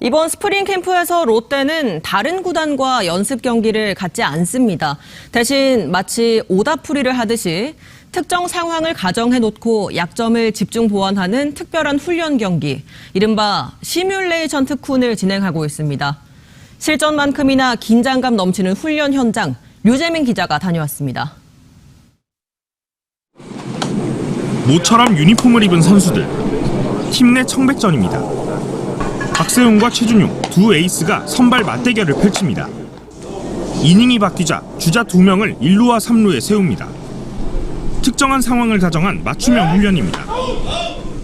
이번 스프링 캠프에서 롯데는 다른 구단과 연습 경기를 갖지 않습니다. 대신 마치 오다풀이를 하듯이 특정 상황을 가정해 놓고 약점을 집중 보완하는 특별한 훈련 경기, 이른바 시뮬레이션 특훈을 진행하고 있습니다. 실전만큼이나 긴장감 넘치는 훈련 현장, 류재민 기자가 다녀왔습니다. 모처럼 유니폼을 입은 선수들. 팀 내 청백전입니다. 박세웅과 최준용 두 에이스가 선발 맞대결을 펼칩니다. 이닝이 바뀌자 주자 두 명을 1루와 3루에 세웁니다. 특정한 상황을 가정한 맞춤형 훈련입니다.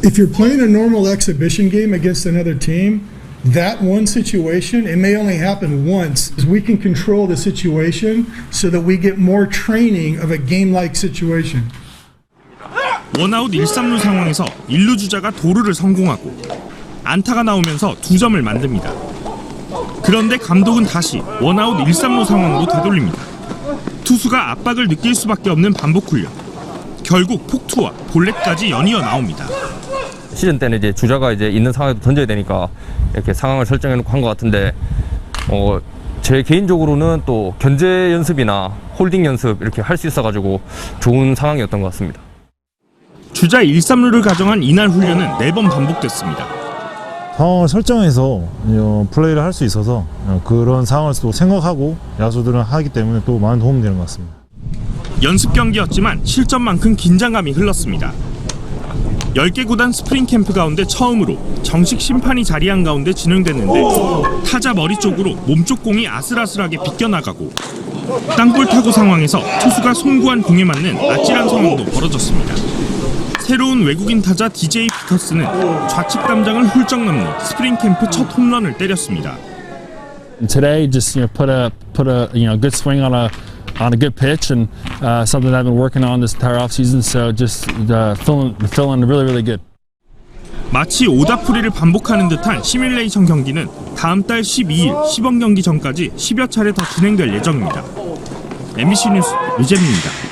if you're playing a normal exhibition game against another team, that one situation, it may only happen once. We can control the situation so that we get more training of a game like situation. 원아웃 1, 3루 상황에서 1루 주자가 도루를 성공하고 안타가 나오면서 두 점을 만듭니다. 그런데 감독은 다시 원아웃 1, 3루 상황으로 되돌립니다. 투수가 압박을 느낄 수밖에 없는 반복 훈련. 결국 폭투와 볼넷까지 연이어 나옵니다. 시즌 때는 이제 주자가 이제 있는 상황에도 던져야 되니까 이렇게 상황을 설정해 놓고 한 것 같은데 어, 제 개인적으로는 또 견제 연습이나 홀딩 연습 이렇게 할 수 있어가지고 좋은 상황이었던 것 같습니다. 주자 1, 3루를 가정한 이날 훈련은 4번 반복됐습니다. 상황을 설정해서 어, 플레이를 할 수 있어서 어, 그런 상황을 또 생각하고 야수들은 하기 때문에 또 많은 도움이 되는 것 같습니다. 연습 경기였지만 실전만큼 긴장감이 흘렀습니다. 10개 구단 스프링 캠프 가운데 처음으로 정식 심판이 자리한 가운데 진행됐는데 타자 머리 쪽으로 몸쪽 공이 아슬아슬하게 비껴나가고 땅볼 타구 상황에서 투수가 송구한 공에 맞는 아찔한 상황도 벌어졌습니다. 새로운 외국인 타자 DJ 피터스는 좌측 담장을 훌쩍 넘는 스프링 캠프 첫 홈런을 때렸습니다. today just you know put a put a you know good swing on a on a good pitch and uh, something that I've been working on this entire offseason. So just uh, feeling feeling really really good. 마치 오다풀이를 반복하는 듯한 시뮬레이션 경기는 다음 달 12일 시범 경기 전까지 10여 차례 더 진행될 예정입니다. MBC 뉴스 유재민입니다.